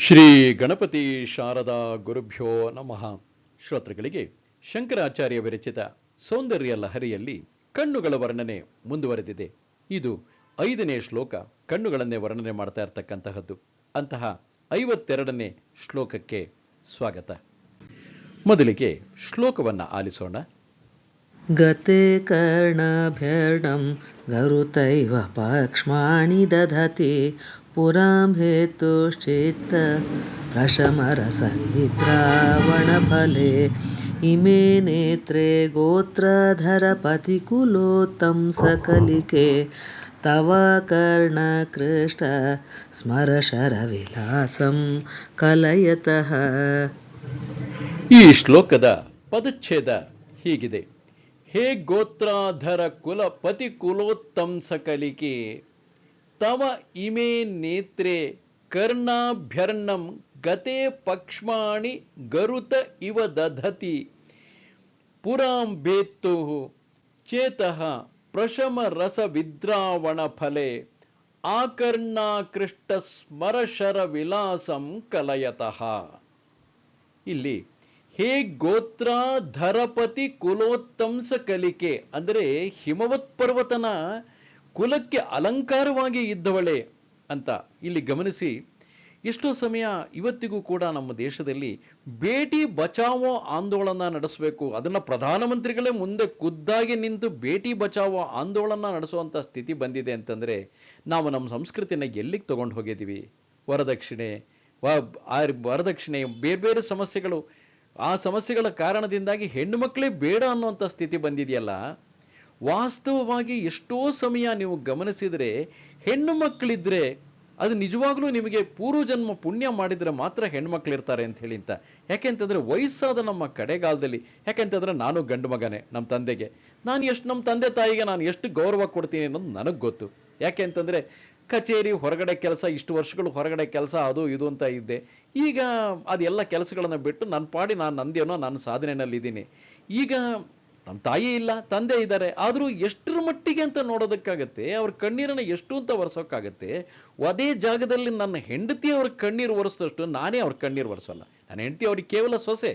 ಶ್ರೀ ಗಣಪತಿ ಶಾರದಾ ಗುರುಭ್ಯೋ ನಮಃ. ಶ್ರೋತೃಗಳಿಗೆ ಶಂಕರಾಚಾರ್ಯ ವಿರಚಿತ ಸೌಂದರ್ಯ ಲಹರಿಯಲ್ಲಿ ಕಣ್ಣುಗಳ ವರ್ಣನೆ ಮುಂದುವರೆದಿದೆ. ಇದು ಐದನೇ ಶ್ಲೋಕ, ಕಣ್ಣುಗಳನ್ನೇ ವರ್ಣನೆ ಮಾಡ್ತಾ ಇರತಕ್ಕಂತಹದ್ದು. ಅಂತಹ ಐವತ್ತೆರಡನೇ ಶ್ಲೋಕಕ್ಕೆ ಸ್ವಾಗತ. ಮೊದಲಿಗೆ ಶ್ಲೋಕವನ್ನು ಆಲಿಸೋಣ. ಗತೆ ಕರ್ಣಭ್ಯರ್ಣಂ गरुतैव पक्ष्माणि दधति पुरां हेतुश्चित्त प्रशमरसनिद्रावणफले इमे नेत्रे गोत्रधरपतिकुलोत्तं सकलिके तव कर्णकृष्ट स्मरशरविलासं कलयतः ಈ ಶ್ಲೋಕದ ಪದಚ್ಛೇದ ಹೀಗಿದೆ ಹೇ ಗೋತ್ರಾಧರ ಕುಲ ಪತಿ ಕುಲೋತ್ತಂಸಕಲಿಕೆ ತವ ಇಮೆ ನೇತ್ರೆ ಕರ್ಣಾಭ್ಯರ್ಣಂ ಗತೆ ಪಕ್ಷ್ಮಾಣಿ ಗರುತ ಇವ ದಧತಿ, ಪುರಾಂ ಬೇತ್ತು ಚೇತಃ ಪ್ರಶಮ ರಸ ವಿದ್ರಾವಣ ಫಲೆ, ಆಕರ್ಣಾಕೃಷ್ಟ ಸ್ಮರಶರ ವಿಲಾಸಂ ಕಲಯತಃ. ಇಲ್ಲಿ ಹೇ ಗೋತ್ರ ಧರಪತಿ ಕುಲೋತ್ತಂಸ ಕಲಿಕೆ. ಅಂದರೆ ಹಿಮವತ್ ಪರ್ವತನ ಕುಲಕ್ಕೆ ಅಲಂಕಾರವಾಗಿ ಇದ್ದವಳೆ ಅಂತ ಇಲ್ಲಿ ಗಮನಿಸಿ. ಎಷ್ಟೋ ಸಮಯ ಇವತ್ತಿಗೂ ಕೂಡ ನಮ್ಮ ದೇಶದಲ್ಲಿ ಬೇಟಿ ಬಚಾವೋ ಆಂದೋಲನ ನಡೆಸಬೇಕು. ಅದನ್ನ ಪ್ರಧಾನಮಂತ್ರಿಗಳೇ ಮುಂದೆ ಖುದ್ದಾಗಿ ನಿಂತು ಬೇಟಿ ಬಚಾವೋ ಆಂದೋಲನ ನಡೆಸುವಂಥ ಸ್ಥಿತಿ ಬಂದಿದೆ ಅಂತಂದ್ರೆ ನಾವು ನಮ್ಮ ಸಂಸ್ಕೃತಿನ ಎಲ್ಲಿಗೆ ತಗೊಂಡು ಹೋಗಿದ್ದೀವಿ? ವರದಕ್ಷಿಣೆ ವರದಕ್ಷಿಣೆ ಬೇರೆ ಬೇರೆ ಸಮಸ್ಯೆಗಳು ಆ ಸಮಸ್ಯೆಗಳ ಕಾರಣದಿಂದಾಗಿ ಹೆಣ್ಣು ಮಕ್ಕಳೇ ಬೇಡ ಅನ್ನುವಂಥ ಸ್ಥಿತಿ ಬಂದಿದೆಯಲ್ಲ, ವಾಸ್ತವವಾಗಿ ಎಷ್ಟೋ ಸಮಯ ನೀವು ಗಮನಿಸಿದರೆ ಹೆಣ್ಣು ಮಕ್ಕಳಿದ್ರೆ ಅದು ನಿಜವಾಗ್ಲೂ ನಿಮಗೆ ಪೂರ್ವಜನ್ಮ ಪುಣ್ಯ ಮಾಡಿದ್ರೆ ಮಾತ್ರ ಹೆಣ್ಮಕ್ಳು ಇರ್ತಾರೆ ಅಂತ ಹೇಳಿ ಅಂತ. ಯಾಕೆಂತಂದ್ರೆ ವಯಸ್ಸಾದ ನಮ್ಮ ಕಡೆಗಾಲದಲ್ಲಿ ಯಾಕೆಂತಂದ್ರೆ ನಾನು ಗಂಡು ಮಗನೇ, ನಮ್ಮ ತಂದೆಗೆ. ನಾನು ಎಷ್ಟು, ನಮ್ಮ ತಂದೆ ತಾಯಿಗೆ ನಾನು ಎಷ್ಟು ಗೌರವ ಕೊಡ್ತೀನಿ ಅನ್ನೋದು ನನಗೆ ಗೊತ್ತು. ಯಾಕೆ ಅಂತಂದ್ರೆ ಕಚೇರಿ ಹೊರಗಡೆ ಕೆಲಸ, ಇಷ್ಟು ವರ್ಷಗಳು ಹೊರಗಡೆ ಕೆಲಸ, ಅದು ಇದು ಅಂತ ಇದ್ದೆ. ಈಗ ಅದೆಲ್ಲ ಕೆಲಸಗಳನ್ನು ಬಿಟ್ಟು ನನ್ನ ಪಾಡಿ ನಾನು ನಂದೇನೋ ನಾನು ಸಾಧನೆಯಲ್ಲಿದ್ದೀನಿ. ಈಗ ನಮ್ಮ ತಾಯಿ ಇಲ್ಲ, ತಂದೆ ಇದ್ದಾರೆ, ಆದರೂ ಎಷ್ಟರ ಮಟ್ಟಿಗೆ ಅಂತ ನೋಡೋದಕ್ಕಾಗತ್ತೆ, ಅವ್ರ ಕಣ್ಣೀರನ್ನು ಎಷ್ಟು ಅಂತ ಒರೆಸೋಕ್ಕಾಗತ್ತೆ, ಅದೇ ಜಾಗದಲ್ಲಿ ನನ್ನ ಹೆಂಡತಿ ಅವ್ರ ಕಣ್ಣೀರು ಒರೆಸಿದಷ್ಟು ನಾನೇ ಅವ್ರ ಕಣ್ಣೀರು ಒರೆಸೋಲ್ಲ. ನನ್ನ ಹೆಂಡತಿ ಅವ್ರಿಗೆ ಕೇವಲ ಸೊಸೆ.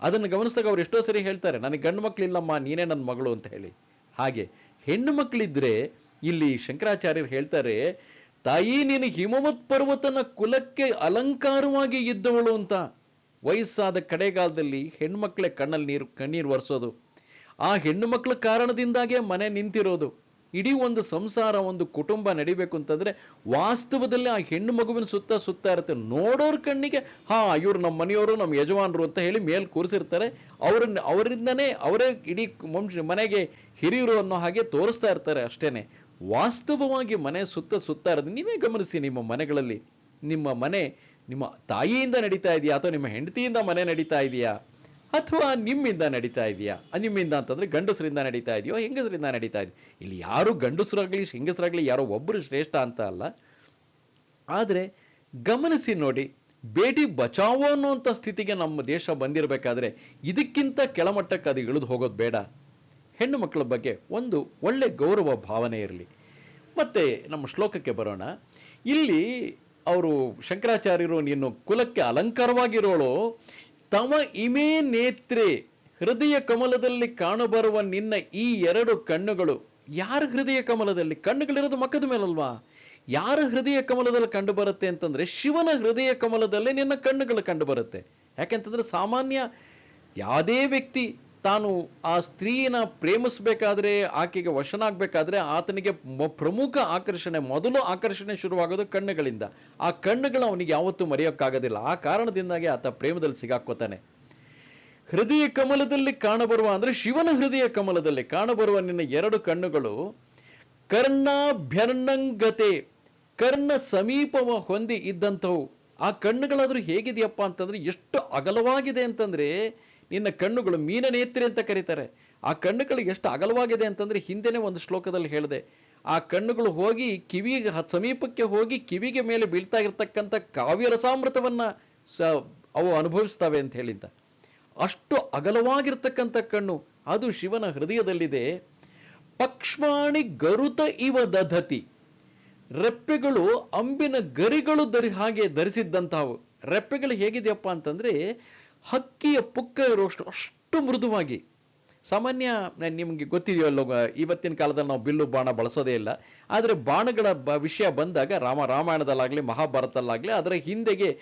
ಅದನ್ನು ಗಮನಿಸಿದಾಗ ಅವ್ರು ಎಷ್ಟೋ ಸರಿ ಹೇಳ್ತಾರೆ, ನನಗೆ ಗಂಡು ಮಕ್ಕಳಿಲ್ಲಮ್ಮ ನೀನೇ ನನ್ನ ಮಗಳು ಅಂತ ಹೇಳಿ. ಹಾಗೆ ಹೆಣ್ಣು ಮಕ್ಕಳಿದ್ರೆ ಇಲ್ಲಿ ಶಂಕರಾಚಾರ್ಯರು ಹೇಳ್ತಾರೆ, ತಾಯಿ ನೀನು ಹಿಮವತ್ ಪರ್ವತನ ಕುಲಕ್ಕೆ ಅಲಂಕಾರವಾಗಿ ಇದ್ದವಳು ಅಂತ. ವಯಸ್ಸಾದ ಕಡೆಗಾಲದಲ್ಲಿ ಹೆಣ್ಮಕ್ಳೇ ಕಣ್ಣಲ್ಲಿ ನೀರು, ಕಣ್ಣೀರು ಒರೆಸೋದು. ಆ ಹೆಣ್ಣು ಮಕ್ಕಳ ಕಾರಣದಿಂದಾಗೆ ಮನೆ ನಿಂತಿರೋದು. ಇಡೀ ಒಂದು ಸಂಸಾರ, ಒಂದು ಕುಟುಂಬ ನಡಿಬೇಕು ಅಂತಂದ್ರೆ ವಾಸ್ತವದಲ್ಲಿ ಆ ಹೆಣ್ಣು ಮಗುವಿನ ಸುತ್ತ ಸುತ್ತ ಇರುತ್ತೆ. ನೋಡೋರ್ ಕಣ್ಣಿಗೆ, ಹಾ, ಇವ್ರು ನಮ್ಮ ಮನೆಯವರು, ನಮ್ಮ ಯಜಮಾನರು ಅಂತ ಹೇಳಿ ಮೇಲ್ ಕೂರಿಸಿರ್ತಾರೆ. ಅವ್ರನ್ನ, ಅವರಿಂದನೇ ಅವರೇ ಇಡೀ ಮನೆಗೆ ಹಿರಿಯರು ಅನ್ನೋ ಹಾಗೆ ತೋರಿಸ್ತಾ ಇರ್ತಾರೆ ಅಷ್ಟೇನೆ. ವಾಸ್ತವವಾಗಿ ಮನೆ ಸುತ್ತ ಸುತ್ತ ಇರೋದು ನೀವೇ ಗಮನಿಸಿ ನಿಮ್ಮ ಮನೆಗಳಲ್ಲಿ. ನಿಮ್ಮ ಮನೆ ನಿಮ್ಮ ತಾಯಿಯಿಂದ ನಡೀತಾ ಇದೆಯಾ ಅಥವಾ ನಿಮ್ಮ ಹೆಂಡತಿಯಿಂದ ಮನೆ ನಡೀತಾ ಇದೆಯಾ? ಅಥವಾ ನಿಮ್ಮಿಂದ ನಡೀತಾ ಇದೆಯಾ? ನಿಮ್ಮಿಂದ ಅಂತಂದ್ರೆ ಗಂಡಸರಿಂದ ನಡೀತಾ ಇದೆಯೋ, ಹೆಂಗಸರಿಂದ ನಡೀತಾ ಇದೆಯೋ ಇಲ್ಲಿ ಯಾರು ಗಂಡಸರಾಗ್ಲಿ, ಹೆಂಗಸರಾಗ್ಲಿ ಯಾರೋ ಒಬ್ಬರು ಶ್ರೇಷ್ಠ ಅಂತ ಅಲ್ಲ. ಆದರೆ ಗಮನಿಸಿ ನೋಡಿ ಬೇಟಿ ಬಚಾವೋ ಅನ್ನುವಂಥ ಸ್ಥಿತಿಗೆ ನಮ್ಮ ದೇಶ ಬಂದಿರಬೇಕಾದ್ರೆ ಇದಕ್ಕಿಂತ ಕೆಳಮಟ್ಟಕ್ಕೆ ಅದು ಇಳಿದು ಹೋಗೋದು ಬೇಡ. ಹೆಣ್ಣು ಮಕ್ಕಳ ಬಗ್ಗೆ ಒಂದು ಒಳ್ಳೆ ಗೌರವ ಭಾವನೆ ಇರಲಿ. ಮತ್ತೆ ನಮ್ಮ ಶ್ಲೋಕಕ್ಕೆ ಬರೋಣ. ಇಲ್ಲಿ ಅವರು ಶಂಕರಾಚಾರ್ಯರು ನೀನು ಕುಲಕ್ಕೆ ಅಲಂಕಾರವಾಗಿರೋಳು. ತಮ ಇಮೇ ನೇತ್ರೆ, ಹೃದಯ ಕಮಲದಲ್ಲಿ ಕಾಣಬರುವ ನಿನ್ನ ಈ ಎರಡು ಕಣ್ಣುಗಳು. ಯಾರ ಹೃದಯ ಕಮಲದಲ್ಲಿ? ಕಣ್ಣುಗಳಿರೋದು ಮಕ್ಕದ ಮೇಲಲ್ವಾ? ಯಾರ ಹೃದಯ ಕಮಲದಲ್ಲಿ ಕಂಡು ಬರುತ್ತೆ ಅಂತಂದ್ರೆ ಶಿವನ ಹೃದಯ ಕಮಲದಲ್ಲೇ ನಿನ್ನ ಕಣ್ಣುಗಳು ಕಂಡು ಬರುತ್ತೆ ಯಾಕೆಂತಂದ್ರೆ ಸಾಮಾನ್ಯ ಯಾವುದೇ ವ್ಯಕ್ತಿ ತಾನು ಆ ಸ್ತ್ರೀಯನ್ನ ಪ್ರೇಮಿಸ್ಬೇಕಾದ್ರೆ, ಆಕೆಗೆ ವಶನಾಗಬೇಕಾದ್ರೆ ಆತನಿಗೆ ಪ್ರಮುಖ ಆಕರ್ಷಣೆ, ಮೊದಲು ಆಕರ್ಷಣೆ ಶುರುವಾಗೋದು ಕಣ್ಣುಗಳಿಂದ. ಆ ಕಣ್ಣುಗಳು ಅವನಿಗೆ ಯಾವತ್ತೂ ಮರೆಯೋಕ್ಕಾಗೋದಿಲ್ಲ. ಆ ಕಾರಣದಿಂದಾಗಿ ಆತ ಪ್ರೇಮದಲ್ಲಿ ಸಿಗಾಕೋತಾನೆ ಹೃದಯ ಕಮಲದಲ್ಲಿ ಕಾಣಬರುವ ಅಂದ್ರೆ ಶಿವನ ಹೃದಯ ಕಮಲದಲ್ಲಿ ಕಾಣಬರುವ ನಿನ್ನ ಎರಡು ಕಣ್ಣುಗಳು ಕರ್ಣಾಭ್ಯರ್ಣಂಗತೆ ಕರ್ಣ ಸಮೀಪವ ಹೊಂದಿ ಇದ್ದಂಥವು. ಆ ಕಣ್ಣುಗಳಾದ್ರೂ ಹೇಗಿದೆಯಪ್ಪ ಅಂತಂದ್ರೆ ಎಷ್ಟು ಅಗಲವಾಗಿದೆ ಅಂತಂದ್ರೆ ನಿನ್ನ ಕಣ್ಣುಗಳು ಮೀನ ನೇತ್ರಿ ಅಂತ ಕರೀತಾರೆ. ಆ ಕಣ್ಣುಗಳು ಎಷ್ಟು ಅಗಲವಾಗಿದೆ ಅಂತಂದ್ರೆ ಹಿಂದೆನೆ ಒಂದು ಶ್ಲೋಕದಲ್ಲಿ ಹೇಳಿದೆ. ಆ ಕಣ್ಣುಗಳು ಹೋಗಿ ಕಿವಿಗೆ ಹ- ಸಮೀಪಕ್ಕೆ ಹೋಗಿ ಕಿವಿಗೆ ಮೇಲೆ ಬೀಳ್ತಾ ಇರ್ತಕ್ಕಂಥ ಕಾವ್ಯ ರಸಾಮೃತವನ್ನ ಸ, ಅವು ಅನುಭವಿಸ್ತವೆ ಅಂತ ಹೇಳಿದ್ದ. ಅಷ್ಟು ಅಗಲವಾಗಿರ್ತಕ್ಕಂಥ ಕಣ್ಣು, ಅದು ಶಿವನ ಹೃದಯದಲ್ಲಿದೆ. ಪಕ್ಷ್ಮಾಣಿ ಗರುತ ಇವ ದಧತಿ. ರೆಪ್ಪೆಗಳು ಅಂಬಿನ ಗರಿಗಳು ದರಿ ಹಾಗೆ ಧರಿಸಿದ್ದಂತಹವು ರೆಪ್ಪೆಗಳು ಹೇಗಿದೆಯಪ್ಪ ಅಂತಂದ್ರೆ ಹಕ್ಕಿಯ ಪುಕ್ಕ ಇರುವಷ್ಟು ಅಷ್ಟು ಮೃದುವಾಗಿ. ಸಾಮಾನ್ಯ ನಿಮಗೆ ಗೊತ್ತಿದೆಯಲ್ಲೋ ಇವತ್ತಿನ ಕಾಲದಲ್ಲಿ ನಾವು ಬಿಲ್ಲು ಬಾಣ ಬಳಸೋದೇ ಇಲ್ಲ. ಆದರೆ ಬಾಣಗಳ ಬ- ವಿಷಯ ಬಂದಾಗ, ರಾಮ, ರಾಮಾಯಣದಲ್ಲಾಗಲಿ, ಮಹಾಭಾರತದಲ್ಲಾಗ್ಲಿ, ಅದರ ಹಿಂದೆಗೆ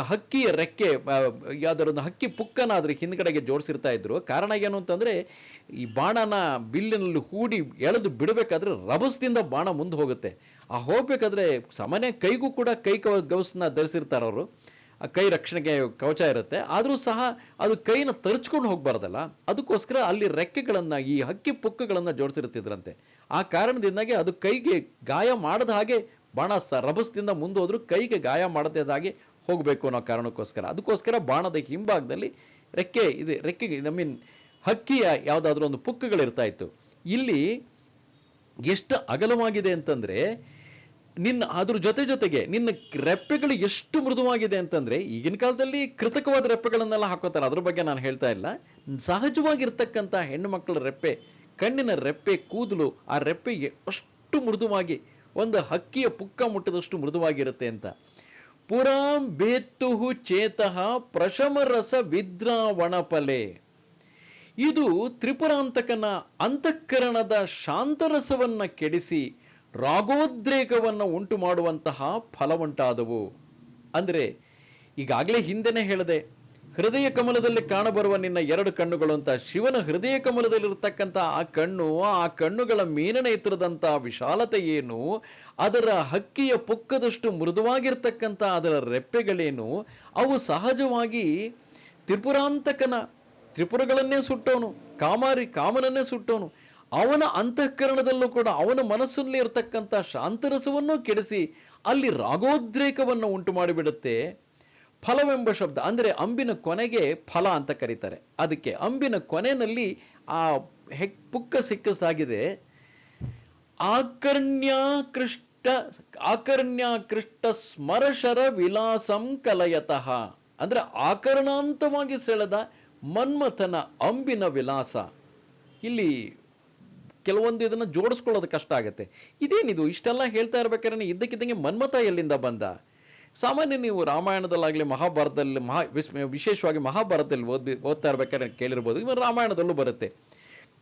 ಹಕ್ಕಿಯ ರೆಕ್ಕೆ ಯಾವ್ದಾರೊಂದು ಹಕ್ಕಿ ಪುಕ್ಕನ ಅದ್ರ ಹಿಂದ್ಗಡೆಗೆ ಜೋಡಿಸಿರ್ತಾ ಇದ್ರು. ಕಾರಣ ಏನು ಅಂತಂದರೆ, ಈ ಬಾಣನ ಬಿಲ್ಲಿನಲ್ಲಿ ಹೂಡಿ ಎಳೆದು ಬಿಡಬೇಕಾದ್ರೆ ರಭಸದಿಂದ ಬಾಣ ಮುಂದೆ ಹೋಗುತ್ತೆ. ಆ ಹೋಗ್ಬೇಕಾದ್ರೆ ಸಾಮಾನ್ಯ ಕೈಗೂ ಕೂಡ ಕೈ ಕವ ಗೌಸ್ನ ಧರಿಸಿರ್ತಾರೆ ಅವರು ಆ ಕೈ ರಕ್ಷಣೆಗೆ ಕವಚ ಇರುತ್ತೆ. ಆದರೂ ಸಹ ಅದು ಕೈನ ತರ್ಚ್ಕೊಂಡು ಹೋಗ್ಬಾರ್ದಲ್ಲ. ಅದಕ್ಕೋಸ್ಕರ ಅಲ್ಲಿ ರೆಕ್ಕೆಗಳನ್ನು, ಈ ಹಕ್ಕಿ ಪುಕ್ಕಗಳನ್ನ ಜೋಡಿಸಿರ್ತಿದ್ರಂತೆ ಆ ಕಾರಣದಿಂದಾಗಿ ಅದು ಕೈಗೆ ಗಾಯ ಮಾಡದ ಹಾಗೆ ಬಾಣ ಸ ರಭಸದಿಂದ ಮುಂದೋದ್ರೂ ಕೈಗೆ ಗಾಯ ಮಾಡದೇದಾಗಿ ಹಾಗೆ ಹೋಗಬೇಕು ಅನ್ನೋ ಕಾರಣಕ್ಕೋಸ್ಕರ. ಅದಕ್ಕೋಸ್ಕರ ಬಾಣದ ಹಿಂಭಾಗದಲ್ಲಿ ರೆಕ್ಕೆ, ಇದೆ ರೆಕ್ಕೆಗೆ ಐ ಮೀನ್ ಹಕ್ಕಿಯ ಯಾವುದಾದ್ರೂ ಒಂದು ಪುಕ್ಕಗಳಿರ್ತಾ ಇತ್ತು. ಇಲ್ಲಿ ಎಷ್ಟು ಅಗಲವಾಗಿದೆ ಅಂತಂದ್ರೆ ನಿನ್ನ, ಅದ್ರ ಜೊತೆ ಜೊತೆಗೆ ನಿನ್ನ ರೆಪ್ಪೆಗಳು ಎಷ್ಟು ಮೃದುವಾಗಿದೆ ಅಂತಂದ್ರೆ ಈಗಿನ ಕಾಲದಲ್ಲಿ ಕೃತಕವಾದ ರೆಪ್ಪೆಗಳನ್ನೆಲ್ಲ ಹಾಕೋತಾರೆ. ಅದ್ರ ಬಗ್ಗೆ ನಾನು ಹೇಳ್ತಾ ಇಲ್ಲ. ಸಹಜವಾಗಿರ್ತಕ್ಕಂಥ ಹೆಣ್ಣು ಮಕ್ಕಳ ರೆಪ್ಪೆ, ಕಣ್ಣಿನ ರೆಪ್ಪೆ, ಕೂದಲು, ಆ ರೆಪ್ಪೆಗೆ ಅಷ್ಟು ಮೃದುವಾಗಿ, ಒಂದು ಹಕ್ಕಿಯ ಪುಕ್ಕ ಮುಟ್ಟದಷ್ಟು ಮೃದುವಾಗಿರುತ್ತೆ ಅಂತ. ಪುರಾಂ ಬೇತ್ತುಹು ಚೇತಃ ಪ್ರಶಮರಸ ವಿದ್ರಾವಣಪಲೆ ಇದು ತ್ರಿಪುರಾಂತಕನ ಅಂತಃಕರಣದ ಶಾಂತರಸವನ್ನ ಕೆಡಿಸಿ ರಾಗೋದ್ರೇಕವನ್ನು ಉಂಟು ಮಾಡುವಂತಹ ಫಲವುಂಟಾದವು. ಅಂದರೆ, ಈಗಾಗಲೇ ಹಿಂದೆನೆ ಹೇಳಿದೆ, ಹೃದಯ ಕಮಲದಲ್ಲಿ ಕಾಣಬರುವ ನಿನ್ನ ಎರಡು ಕಣ್ಣುಗಳು ಅಂತ ಶಿವನ ಹೃದಯ ಕಮಲದಲ್ಲಿರತಕ್ಕಂಥ ಆ ಕಣ್ಣು, ಆ ಕಣ್ಣುಗಳ ಮೀನನ ಎತ್ತಿರದಂಥ ವಿಶಾಲತೆ ಏನು, ಅದರ ಹಕ್ಕಿಯ ಪುಕ್ಕದಷ್ಟು ಮೃದುವಾಗಿರ್ತಕ್ಕಂಥ ಅದರ ರೆಪ್ಪೆಗಳೇನು, ಅವು ಸಹಜವಾಗಿ ತ್ರಿಪುರಾಂತಕನ, ತ್ರಿಪುರಗಳನ್ನೇ ಸುಟ್ಟೋನು, ಕಾಮಾರಿ ಕಾಮನನ್ನೇ ಸುಟ್ಟವನು ಅವನ ಅಂತಃಕರಣದಲ್ಲೂ ಕೂಡ ಅವನ ಮನಸ್ಸಲ್ಲಿ ಇರತಕ್ಕಂಥ ಶಾಂತರಸವನ್ನು ಕೆಡಿಸಿ ಅಲ್ಲಿ ರಾಗೋದ್ರೇಕವನ್ನು ಉಂಟು ಮಾಡಿಬಿಡುತ್ತೆ. ಫಲವೆಂಬ ಶಬ್ದ, ಅಂದರೆ ಅಂಬಿನ ಕೊನೆಗೆ ಫಲ ಅಂತ ಕರೀತಾರೆ. ಅದಕ್ಕೆ ಅಂಬಿನ ಕೊನೆಯಲ್ಲಿ ಆ ಹೆಕ್, ಪುಕ್ಕ ಸಿಕ್ಕಿಸಾಗಿದೆ. ಆಕರ್ಣ್ಯಾಕೃಷ್ಟ ಆಕರ್ಣ್ಯಾಕೃಷ್ಟ ಸ್ಮರಶರ ವಿಲಾಸಂ ಕಲಯತಃ. ಅಂದ್ರೆ ಆಕರ್ಣಾಂತವಾಗಿ ಸೆಳೆದ ಮನ್ಮಥನ ಅಂಬಿನ ವಿಲಾಸ. ಇಲ್ಲಿ ಕೆಲವೊಂದು ಇದನ್ನ ಜೋಡಿಸ್ಕೊಳ್ಳೋದು ಕಷ್ಟ ಆಗುತ್ತೆ. ಇದೇನಿದು ಇಷ್ಟೆಲ್ಲ ಹೇಳ್ತಾ ಇರ್ಬೇಕಾದ್ರೆ ಇದ್ದಕ್ಕಿದ್ದಂಗೆ ಮನ್ಮಥ ಎಲ್ಲಿಂದ ಬಂದ? ಸಾಮಾನ್ಯ ನೀವು ರಾಮಾಯಣದಲ್ಲಾಗ್ಲಿ ಮಹಾಭಾರತದಲ್ಲಿ ಮಹಾ ವಿಶ್ ವಿಶೇಷವಾಗಿ ಮಹಾಭಾರತದಲ್ಲಿ ಓದಿ ಓದ್ತಾ ಇರ್ಬೇಕಾದ್ರೆ ಕೇಳಿರ್ಬೋದು. ಇವನ್ ರಾಮಾಯಣದಲ್ಲೂ ಬರುತ್ತೆ.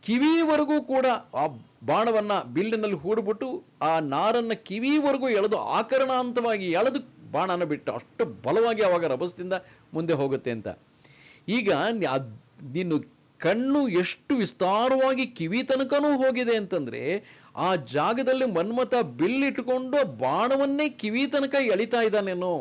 ಕಿವಿವರೆಗೂ ಕೂಡ ಆ ಬಾಣವನ್ನು ಬಿಲ್ಲಿನಲ್ಲಿ ಹೂಡ್ಬಿಟ್ಟು ಆ ನಾರನ್ನು ಕಿವಿವರೆಗೂ ಎಳೆದು ಆಕರಣಾಂತವಾಗಿ ಎಳೆದು ಬಾಣನ ಬಿಟ್ಟು ಅಷ್ಟು ಬಲವಾಗಿ ಅವಾಗ ರಭಸದಿಂದ ಮುಂದೆ ಹೋಗುತ್ತೆ ಅಂತ. ಈಗ ನೀನು ಕಣ್ಣು ಎಷ್ಟು ವಿಸ್ತಾರವಾಗಿ ಕಿವಿ ತನಕನೂ ಹೋಗಿದೆ ಅಂತಂದ್ರೆ ಆ ಜಾಗದಲ್ಲಿ ಮನ್ಮಥ ಬಿಲ್ಲಿಟ್ಕೊಂಡು ಬಾಣವನ್ನೇ ಕಿವಿ ತನಕ ಎಳಿತಾ ಇದ್ದಾನೇನೋ,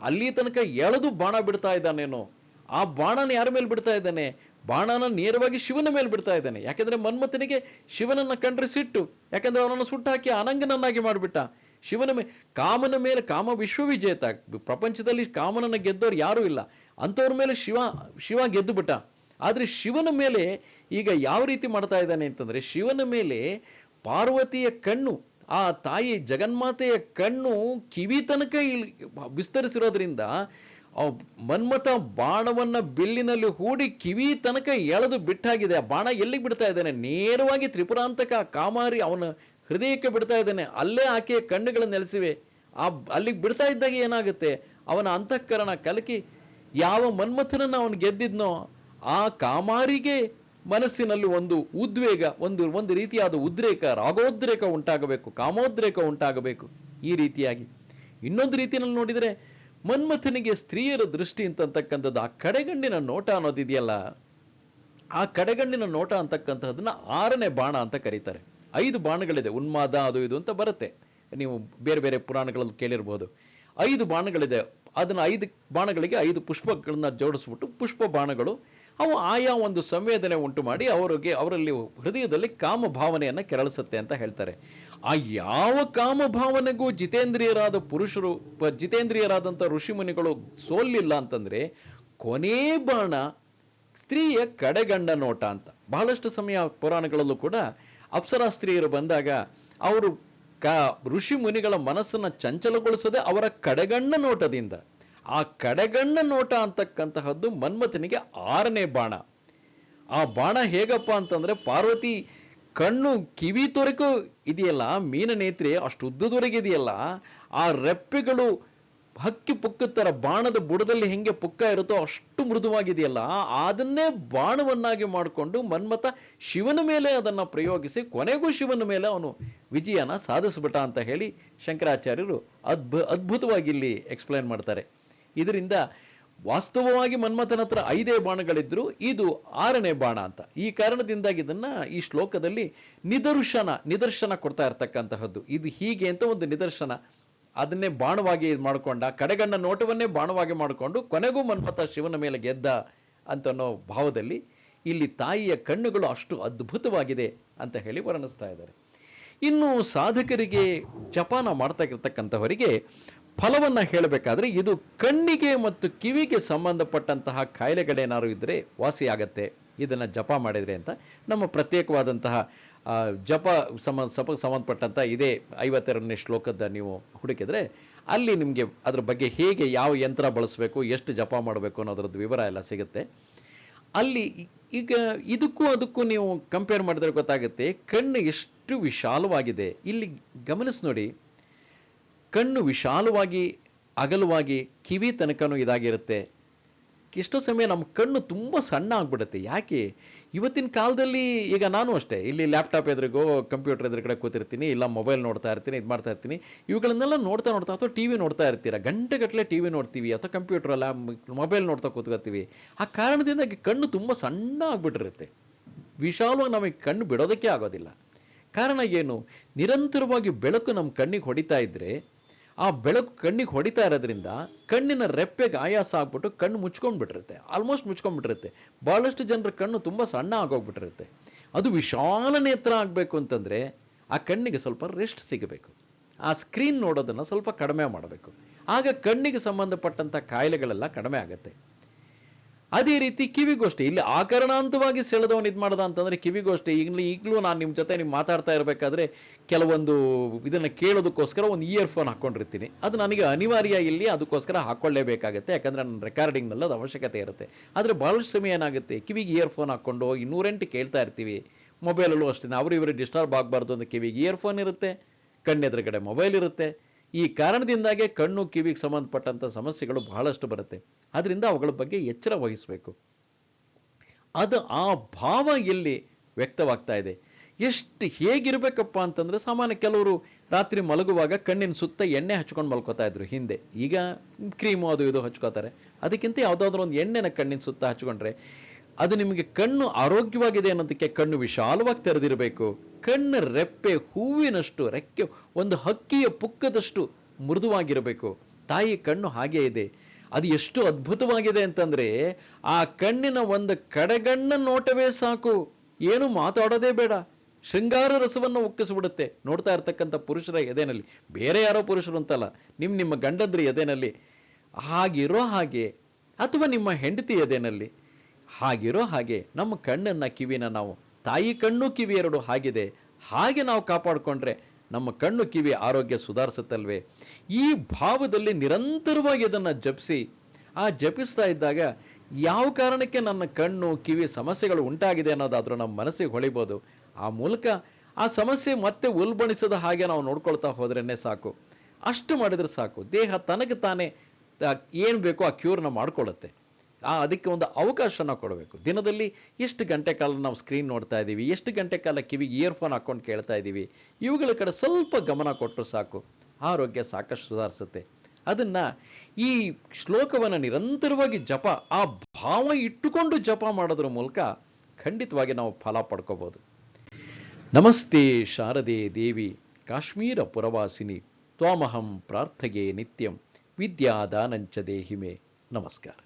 ಅಲ್ಲಿ ತನಕ ಎಳೆದು ಬಾಣ ಬಿಡ್ತಾ ಇದ್ದಾನೇನೋ, ಆ ಬಾಣನ ಯಾರ ಮೇಲೆ ಬಿಡ್ತಾ ಇದ್ದಾನೆ? ಬಾಣನ ನೇರವಾಗಿ ಶಿವನ ಮೇಲೆ ಬಿಡ್ತಾ ಇದ್ದಾನೆ. ಯಾಕಂದ್ರೆ ಮನ್ಮಥನಿಗೆ ಶಿವನನ್ನ ಕಂಡ್ರೆ ಸಿಟ್ಟು, ಯಾಕಂದ್ರೆ ಅವನನ್ನು ಸುಟ್ಟು ಹಾಕಿ ಅನಂಗನನ್ನಾಗಿ ಮಾಡಿಬಿಟ್ಟ. ಶಿವನ ಮೇ, ಕಾಮನ ಮೇಲೆ ಕಾಮ ವಿಶ್ವವಿಜೇತ. ಪ್ರಪಂಚದಲ್ಲಿ ಕಾಮನನ್ನ ಗೆದ್ದವ್ರು ಯಾರೂ ಇಲ್ಲ. ಅಂಥವ್ರ ಮೇಲೆ ಶಿವ ಶಿವ ಗೆದ್ದು ಬಿಟ್ಟ. ಆದ್ರೆ ಶಿವನ ಮೇಲೆ ಈಗ ಯಾವ ರೀತಿ ಮಾಡ್ತಾ ಇದ್ದಾನೆ ಅಂತಂದ್ರೆ ಶಿವನ ಮೇಲೆ ಪಾರ್ವತಿಯ ಕಣ್ಣು, ಆ ತಾಯಿ ಜಗನ್ಮಾತೆಯ ಕಣ್ಣು ಕಿವಿ ತನಕ ಇಲ್ಲಿ ವಿಸ್ತರಿಸಿರೋದ್ರಿಂದ ಮನ್ಮಥ ಬಾಣವನ್ನ ಬಿಲ್ಲಿನಲ್ಲಿ ಹೂಡಿ ಕಿವಿ ತನಕ ಎಳೆದು ಬಿಟ್ಟಾಗಿದೆ. ಆ ಬಾಣ ಎಲ್ಲಿಗೆ ಬಿಡ್ತಾ ಇದ್ದಾನೆ? ನೇರವಾಗಿ ತ್ರಿಪುರಾಂತಕ ಕಾಮಾರಿ ಅವನ ಹೃದಯಕ್ಕೆ ಬಿಡ್ತಾ ಇದ್ದಾನೆ. ಅಲ್ಲೇ ಆಕೆಯ ಕಣ್ಣುಗಳು ನೆಲೆಸಿವೆ. ಆ ಅಲ್ಲಿಗೆ ಬಿಡ್ತಾ ಇದ್ದಾಗ ಏನಾಗುತ್ತೆ? ಅವನ ಅಂತಃಕರಣ ಕಲಕಿ ಯಾವ ಮನ್ಮಥನನ್ನು ಅವನು ಗೆದ್ದಿದ್ನೋ ಆ ಕಾಮಾರಿಗೆ ಮನಸ್ಸಿನಲ್ಲಿ ಒಂದು ಉದ್ವೇಗ, ಒಂದು ಒಂದು ರೀತಿಯಾದ ಉದ್ರೇಕ, ರಾಗೋದ್ರೇಕ ಉಂಟಾಗಬೇಕು, ಕಾಮೋದ್ರೇಕ ಉಂಟಾಗಬೇಕು ಈ ರೀತಿಯಾಗಿ. ಇನ್ನೊಂದು ರೀತಿಯಲ್ಲಿ ನೋಡಿದರೆ, ಮನ್ಮಥನಿಗೆ ಸ್ತ್ರೀಯರ ದೃಷ್ಟಿ ಅಂತಕ್ಕಂಥದ್ದು ಆ ಕಡೆಗಣ್ಣಿನ ನೋಟ ಅನ್ನೋದಿದೆಯಲ್ಲ, ಆ ಕಡೆಗಣ್ಣಿನ ನೋಟ ಅಂತಕ್ಕಂಥದ್ದನ್ನ ಆರನೇ ಬಾಣ ಅಂತ ಕರೀತಾರೆ. ಐದು ಬಾಣಗಳಿದೆ, ಉನ್ಮಾದ ಅದು ಇದು ಅಂತ ಬರುತ್ತೆ. ನೀವು ಬೇರೆ ಬೇರೆ ಪುರಾಣಗಳಲ್ಲಿ ಕೇಳಿರ್ಬೋದು. ಐದು ಬಾಣಗಳಿದೆ, ಅದನ್ನ ಐದು ಬಾಣಗಳಿಗೆ ಐದು ಪುಷ್ಪಗಳನ್ನ ಜೋಡಿಸ್ಬಿಟ್ಟು ಪುಷ್ಪ ಬಾಣಗಳು ಅವು ಆಯಾ ಒಂದು ಸಂವೇದನೆ ಉಂಟು ಮಾಡಿ ಅವರಿಗೆ ಅವರಲ್ಲಿ ಹೃದಯದಲ್ಲಿ ಕಾಮ ಭಾವನೆಯನ್ನ ಕೆರಳಿಸುತ್ತೆ ಅಂತ ಹೇಳ್ತಾರೆ. ಆ ಯಾವ ಕಾಮ ಭಾವನೆಗೂ ಜಿತೇಂದ್ರಿಯರಾದ ಪುರುಷರು ಜಿತೇಂದ್ರಿಯರಾದಂಥ ಋಷಿಮುನಿಗಳು ಸೋಲಿಲ್ಲ ಅಂತಂದ್ರೆ ಕೊನೇ ಬಾಣ ಸ್ತ್ರೀಯ ಕಡೆಗಂಡ ನೋಟ ಅಂತ. ಬಹಳಷ್ಟು ಸಮಯ ಪುರಾಣಗಳಲ್ಲೂ ಕೂಡ ಅಪ್ಸರಾ ಸ್ತ್ರೀಯರು ಬಂದಾಗ ಅವರು ಕ ಋಷಿ ಮುನಿಗಳ ಮನಸ್ಸನ್ನ ಚಂಚಲಗೊಳಿಸದೆ ಅವರ ಕಡೆಗಣ್ಣ ನೋಟದಿಂದ ಆ ಕಡೆಗಣ್ಣ ನೋಟ ಅಂತಕ್ಕಂತಹದ್ದು ಮನ್ಮಥನಿಗೆ ಆರನೇ ಬಾಣ. ಆ ಬಾಣ ಹೇಗಪ್ಪ ಅಂತಂದ್ರೆ ಪಾರ್ವತಿ ಕಣ್ಣು ಕಿವಿ ತೊರೆಕು ಇದೆಯಲ್ಲ, ಮೀನ ನೇತ್ರಿ ಅಷ್ಟು ಉದ್ದದೊರೆಗೆ ಇದೆಯಲ್ಲ, ಆ ರೆಪ್ಪೆಗಳು ಹಕ್ಕಿ ಪುಕ್ಕುತ್ತಾರ ತರ ಬಾಣದ ಬುಡದಲ್ಲಿ ಹೆಂಗೆ ಪುಕ್ಕ ಇರುತ್ತೋ ಅಷ್ಟು ಮೃದುವಾಗಿದೆಯಲ್ಲ, ಅದನ್ನೇ ಬಾಣವನ್ನಾಗಿ ಮಾಡಿಕೊಂಡು ಮನ್ಮಥ ಶಿವನ ಮೇಲೆ ಅದನ್ನ ಪ್ರಯೋಗಿಸಿ ಕೊನೆಗೂ ಶಿವನ ಮೇಲೆ ಅವನು ವಿಜಯನ ಸಾಧಿಸ್ಬಿಟ್ಟ ಅಂತ ಹೇಳಿ ಶಂಕರಾಚಾರ್ಯರು ಅದ್ಭು, ಅದ್ಭುತವಾಗಿ ಇಲ್ಲಿ ಎಕ್ಸ್ಪ್ಲೈನ್ ಮಾಡ್ತಾರೆ. ಇದರಿಂದ ವಾಸ್ತವವಾಗಿ ಮನ್ಮಥನ ಹತ್ರ ಐದೇ ಬಾಣಗಳಿದ್ರು, ಇದು ಆರನೇ ಬಾಣ ಅಂತ. ಈ ಕಾರಣದಿಂದಾಗಿ ಇದನ್ನ ಈ ಶ್ಲೋಕದಲ್ಲಿ ನಿದರ್ಶನ ನಿದರ್ಶನ ಕೊಡ್ತಾ ಇರ್ತಕ್ಕಂತಹದ್ದು. ಇದು ಹೀಗೆ ಅಂತ ಒಂದು ನಿದರ್ಶನ. ಅದನ್ನೇ ಬಾಣವಾಗಿ ಮಾಡಿಕೊಂಡ, ಕಡೆಗಣ್ಣ ನೋಟವನ್ನೇ ಬಾಣವಾಗಿ ಮಾಡಿಕೊಂಡು, ಕೊನೆಗೂ ಮನ್ಮಥ ಶಿವನ ಮೇಲೆ ಗೆದ್ದ ಅಂತನ್ನೋ ಭಾವದಲ್ಲಿ ಇಲ್ಲಿ ತಾಯಿಯ ಕಣ್ಣುಗಳು ಅಷ್ಟು ಅದ್ಭುತವಾಗಿದೆ ಅಂತ ಹೇಳಿ ವರ್ಣಿಸ್ತಾ ಇದ್ದಾರೆ. ಇನ್ನು ಸಾಧಕರಿಗೆ ಜಪಾನ ಮಾಡ್ತಾ ಇರ್ತಕ್ಕಂಥವರಿಗೆ ಫಲವನ್ನ ಹೇಳಬೇಕಾದ್ರೆ ಇದು ಕಣ್ಣಿಗೆ ಮತ್ತು ಕಿವಿಗೆ ಸಂಬಂಧಪಟ್ಟಂತಹ ಕಾಯಿಲೆಗಳೇನಾದ್ರು ಇದ್ರೆ ವಾಸಿಯಾಗತ್ತೆ ಇದನ್ನ ಜಪ ಮಾಡಿದ್ರೆ ಅಂತ ನಮ್ಮ ಪ್ರತ್ಯೇಕವಾದಂತಹ ಜಪ ಸಮ ಸಪ ಸಂಬಂಧಪಟ್ಟಂತ ಇದೇ ಐವತ್ತೆರಡನೇ ಶ್ಲೋಕದ ನೀವು ಹುಡುಕಿದ್ರೆ ಅಲ್ಲಿ ನಿಮಗೆ ಅದ್ರ ಬಗ್ಗೆ ಹೇಗೆ ಯಾವ ಯಂತ್ರ ಬಳಸಬೇಕು, ಎಷ್ಟು ಜಪ ಮಾಡಬೇಕು ಅನ್ನೋದ್ರದ್ದು ವಿವರ ಎಲ್ಲ ಸಿಗುತ್ತೆ. ಅಲ್ಲಿ ಈಗ ಇದಕ್ಕೂ ಅದಕ್ಕೂ ನೀವು ಕಂಪೇರ್ ಮಾಡಿದ್ರೆ ಗೊತ್ತಾಗುತ್ತೆ, ಕಣ್ಣು ಎಷ್ಟು ವಿಶಾಲವಾಗಿದೆ. ಇಲ್ಲಿ ಗಮನಿಸಿ ನೋಡಿ. ಕಣ್ಣು ವಿಶಾಲವಾಗಿ, ಅಗಲವಾಗಿ, ಕಿವಿ ತನಕನೂ ಇದಾಗಿರುತ್ತೆ. ಎಷ್ಟೋ ಸಮಯ ನಮ್ಮ ಕಣ್ಣು ತುಂಬ ಸಣ್ಣ ಆಗ್ಬಿಡುತ್ತೆ. ಯಾಕೆ? ಇವತ್ತಿನ ಕಾಲದಲ್ಲಿ ಈಗ ನಾನು ಅಷ್ಟೇ. ಇಲ್ಲಿ ಲ್ಯಾಪ್ಟಾಪ್ ಎದುರಿಗೋ, ಕಂಪ್ಯೂಟರ್ ಎದುರುಗಡೆ ಕೂತಿರ್ತೀನಿ, ಇಲ್ಲ ಮೊಬೈಲ್ ನೋಡ್ತಾ ಇರ್ತೀನಿ, ಇದು ಮಾಡ್ತಾ ಇರ್ತೀನಿ. ಇವುಗಳನ್ನೆಲ್ಲ ನೋಡ್ತಾ ನೋಡ್ತಾ ಅಥವಾ ಟಿ ವಿ ನೋಡ್ತಾ ಇರ್ತೀರ? ಗಂಟೆಗಟ್ಟಲೆ ಟಿ ವಿ ನೋಡ್ತೀವಿ, ಅಥವಾ ಕಂಪ್ಯೂಟರ್ ಅಲ್ಲ, ಮೊಬೈಲ್ ನೋಡ್ತಾ ಕೂತ್ಕೋತೀವಿ. ಆ ಕಾರಣದಿಂದ ಕಣ್ಣು ತುಂಬ ಸಣ್ಣ ಆಗ್ಬಿಟ್ಟಿರುತ್ತೆ. ವಿಶಾಲವಾಗಿ ನಮಗೆ ಕಣ್ಣು ಬಿಡೋದಕ್ಕೆ ಆಗೋದಿಲ್ಲ. ಕಾರಣ ಏನು? ನಿರಂತರವಾಗಿ ಬೆಳಕು ನಮ್ಮ ಕಣ್ಣಿಗೆ ಹೊಡಿತಾ ಇದ್ರೆ ಆ ಬೆಳಕು ಕಣ್ಣಿಗೆ ಹೊಡಿತಾ ಇರೋದ್ರಿಂದ ಕಣ್ಣಿನ ರೆಪ್ಪೆಗೆ ಆಯಾಸ ಆಗ್ಬಿಟ್ಟು ಕಣ್ಣು ಮುಚ್ಕೊಂಡ್ಬಿಟ್ಟಿರುತ್ತೆ. ಆಲ್ಮೋಸ್ಟ್ ಮುಚ್ಕೊಂಡ್ಬಿಟ್ಟಿರುತ್ತೆ. ಬಹಳಷ್ಟು ಜನರ ಕಣ್ಣು ತುಂಬ ಸಣ್ಣ ಆಗೋಗ್ಬಿಟ್ಟಿರುತ್ತೆ. ಅದು ವಿಶಾಲ ನೇತ್ರ ಆಗಬೇಕು ಅಂತಂದ್ರೆ ಆ ಕಣ್ಣಿಗೆ ಸ್ವಲ್ಪ ರೆಸ್ಟ್ ಸಿಗಬೇಕು. ಆ ಸ್ಕ್ರೀನ್ ನೋಡೋದನ್ನ ಸ್ವಲ್ಪ ಕಡಿಮೆ ಮಾಡಬೇಕು. ಆಗ ಕಣ್ಣಿಗೆ ಸಂಬಂಧಪಟ್ಟಂತ ಕಾಯಿಲೆಗಳೆಲ್ಲ ಕಡಿಮೆ ಆಗುತ್ತೆ. ಅದೇ ರೀತಿ ಕಿವಿಗೋಷ್ಠಿ. ಇಲ್ಲಿ ಆಕರಣಾಂತವಾಗಿ ಸೆಳೆದವನು ಇದು ಮಾಡದ ಅಂತಂದ್ರೆ ಕಿವಿಗೋಷ್ಠಿ. ಈಗಲೂ ಈಗಲೂ ನಾನು ನಿಮ್ಮ ಜೊತೆ ನೀವು ಮಾತಾಡ್ತಾ ಇರಬೇಕಾದ್ರೆ ಕೆಲವೊಂದು ಇದನ್ನ ಕೇಳೋದಕ್ಕೋಸ್ಕರ ಒಂದು ಇಯರ್ ಫೋನ್ ಹಾಕೊಂಡಿರ್ತೀನಿ. ಅದು ನನಗೆ ಅನಿವಾರ್ಯ ಇಲ್ಲಿ, ಅದಕ್ಕೋಸ್ಕರ ಹಾಕೊಳ್ಳೇಬೇಕಾಗುತ್ತೆ. ಯಾಕಂದ್ರೆ ನನ್ನ ರೆಕಾರ್ಡಿಂಗ್ನಲ್ಲಿ ಅದು ಅವಶ್ಯಕತೆ ಇರುತ್ತೆ. ಆದರೆ ಭಾಳಷ್ಟು ಸಮಯ ಏನಾಗುತ್ತೆ? ಕಿವಿಗೆ ಇಯರ್ ಫೋನ್ ಹಾಕೊಂಡು ಹೋಗಿ ನೂರೆಂಟು ಕೇಳ್ತಾ ಇರ್ತೀವಿ. ಮೊಬೈಲಲ್ಲೂ ಅಷ್ಟೇ. ಅವರು ಇವರು ಡಿಸ್ಟರ್ಬ್ ಆಗಬಾರ್ದು ಅಂತ ಕಿವಿಗೆ ಇಯರ್ ಫೋನ್ ಇರುತ್ತೆ. ಕಣ್ಣೆದುರುಗಡೆ ಮೊಬೈಲ್ ಇರುತ್ತೆ. ಈ ಕಾರಣದಿಂದಾಗೆ ಕಣ್ಣು, ಕಿವಿಗೆ ಸಂಬಂಧಪಟ್ಟಂತ ಸಮಸ್ಯೆಗಳು ಬಹಳಷ್ಟು ಬರುತ್ತೆ. ಅದರಿಂದ ಅವುಗಳ ಬಗ್ಗೆ ಎಚ್ಚರ ವಹಿಸಬೇಕು. ಅದು ಆ ಭಾವ ಇಲ್ಲಿ ವ್ಯಕ್ತವಾಗ್ತಾ ಇದೆ. ಎಷ್ಟು ಹೇಗಿರ್ಬೇಕಪ್ಪ ಅಂತಂದ್ರೆ ಸಾಮಾನ್ಯ ಕೆಲವರು ರಾತ್ರಿ ಮಲಗುವಾಗ ಕಣ್ಣಿನ ಸುತ್ತ ಎಣ್ಣೆ ಹಚ್ಕೊಂಡು ಮಲ್ಕೋತಾ ಇದ್ರು ಹಿಂದೆ. ಈಗ ಕ್ರೀಮು ಅದು ಇದು ಹಚ್ಕೋತಾರೆ. ಅದಕ್ಕಿಂತ ಯಾವುದಾದ್ರೂ ಒಂದು ಎಣ್ಣೆನ ಕಣ್ಣಿನ ಸುತ್ತ ಹಚ್ಕೊಂಡ್ರೆ ಅದು ನಿಮಗೆ ಕಣ್ಣು ಆರೋಗ್ಯವಾಗಿದೆ ಅನ್ನೋದಕ್ಕೆ ಕಣ್ಣು ವಿಶಾಲವಾಗಿ ತೆರೆದಿರಬೇಕು. ಕಣ್ಣು ರೆಪ್ಪೆ, ಹೂವಿನಷ್ಟು, ರೆಕ್ಕೆ, ಒಂದು ಹಕ್ಕಿಯ ಪುಕ್ಕದಷ್ಟು ಮೃದುವಾಗಿರಬೇಕು. ತಾಯಿ ಕಣ್ಣು ಹಾಗೆ ಇದೆ. ಅದು ಎಷ್ಟು ಅದ್ಭುತವಾಗಿದೆ ಅಂತಂದ್ರೆ, ಆ ಕಣ್ಣಿನ ಒಂದು ಕಡೆಗಣ್ಣ ನೋಟವೇ ಸಾಕು. ಏನು ಮಾತಾಡೋದೇ ಬೇಡ. ಶೃಂಗಾರ ರಸವನ್ನು ಉಕ್ಕಿಸ್ಬಿಡುತ್ತೆ. ನೋಡ್ತಾ ಇರ್ತಕ್ಕಂಥ ಪುರುಷರ ಎದೆನಲ್ಲಿ. ಬೇರೆ ಯಾರೋ ಪುರುಷರು ಅಂತಲ್ಲ. ನಿಮ್ಮ ನಿಮ್ಮ ಗಂಡದ್ರಿ ಎದೆನಲ್ಲಿ. ಹಾಗಿರೋ ಹಾಗೆ, ಅಥವಾ ನಿಮ್ಮ ಹೆಂಡತಿ ಎದೆನಲ್ಲಿ. ಹಾಗಿರೋ ಹಾಗೆ ನಮ್ಮ ಕಣ್ಣನ್ನು, ಕಿವಿನ ನಾವು, ತಾಯಿ ಕಣ್ಣು, ಕಿವಿ ಎರಡು ಹಾಗಿದೆ ಹಾಗೆ ನಾವು ಕಾಪಾಡಿಕೊಂಡ್ರೆ ನಮ್ಮ ಕಣ್ಣು, ಕಿವಿ ಆರೋಗ್ಯ ಸುಧಾರಿಸುತ್ತಲ್ವೇ? ಈ ಭಾವದಲ್ಲಿ ನಿರಂತರವಾಗಿ ಅದನ್ನು ಜಪಿಸಿ, ಆ ಜಪಿಸ್ತಾ ಇದ್ದಾಗ ಯಾವ ಕಾರಣಕ್ಕೆ ನನ್ನ ಕಣ್ಣು, ಕಿವಿ ಸಮಸ್ಯೆಗಳು ಉಂಟಾಗಿದೆ ಅನ್ನೋದಾದರೂ ನಮ್ಮ ಮನಸ್ಸಿಗೆ ಹೊಳಿಬೋದು. ಆ ಮೂಲಕ ಆ ಸಮಸ್ಯೆ ಮತ್ತೆ ಉಲ್ಬಣಿಸದ ಹಾಗೆ ನಾವು ನೋಡ್ಕೊಳ್ತಾ ಹೋದ್ರೇನೆ ಸಾಕು. ಅಷ್ಟು ಮಾಡಿದ್ರೆ ಸಾಕು. ದೇಹ ತನಗೆ ತಾನೇ ಏನು ಬೇಕೋ ಆ ಕ್ಯೂರ್ನ ಮಾಡ್ಕೊಳ್ಳುತ್ತೆ. ಆ, ಅದಕ್ಕೆ ಒಂದು ಅವಕಾಶನ ಕೊಡಬೇಕು. ದಿನದಲ್ಲಿ ಎಷ್ಟು ಗಂಟೆ ಕಾಲ ನಾವು ಸ್ಕ್ರೀನ್ ನೋಡ್ತಾ ಇದ್ದೀವಿ, ಎಷ್ಟು ಗಂಟೆ ಕಾಲ ಕಿವಿಗೆ ಇಯರ್ಫೋನ್ ಹಾಕ್ಕೊಂಡು ಕೇಳ್ತಾ ಇದ್ದೀವಿ, ಇವುಗಳ ಕಡೆ ಸ್ವಲ್ಪ ಗಮನ ಕೊಟ್ಟರು ಸಾಕು. ಆರೋಗ್ಯ ಸಾಕಷ್ಟು ಸುಧಾರಿಸುತ್ತೆ. ಅದನ್ನ ಈ ಶ್ಲೋಕವನ್ನ ನಿರಂತರವಾಗಿ ಜಪ, ಆ ಭಾವ ಇಟ್ಟುಕೊಂಡು ಜಪ ಮಾಡೋದ್ರ ಮೂಲಕ ಖಂಡಿತವಾಗಿ ನಾವು ಫಲ ಪಡ್ಕೋಬೋದು. ನಮಸ್ತೆ ಶಾರದೆ ದೇವಿ, ಕಾಶ್ಮೀರ ಪುರವಾಸಿನಿ, ತ್ವಾಮಹಂ ಪ್ರಾರ್ಥಗೆ ನಿತ್ಯಂ, ವಿದ್ಯಾದಾನಂಚ ದೇಹಿಮೆ. ನಮಸ್ಕಾರ.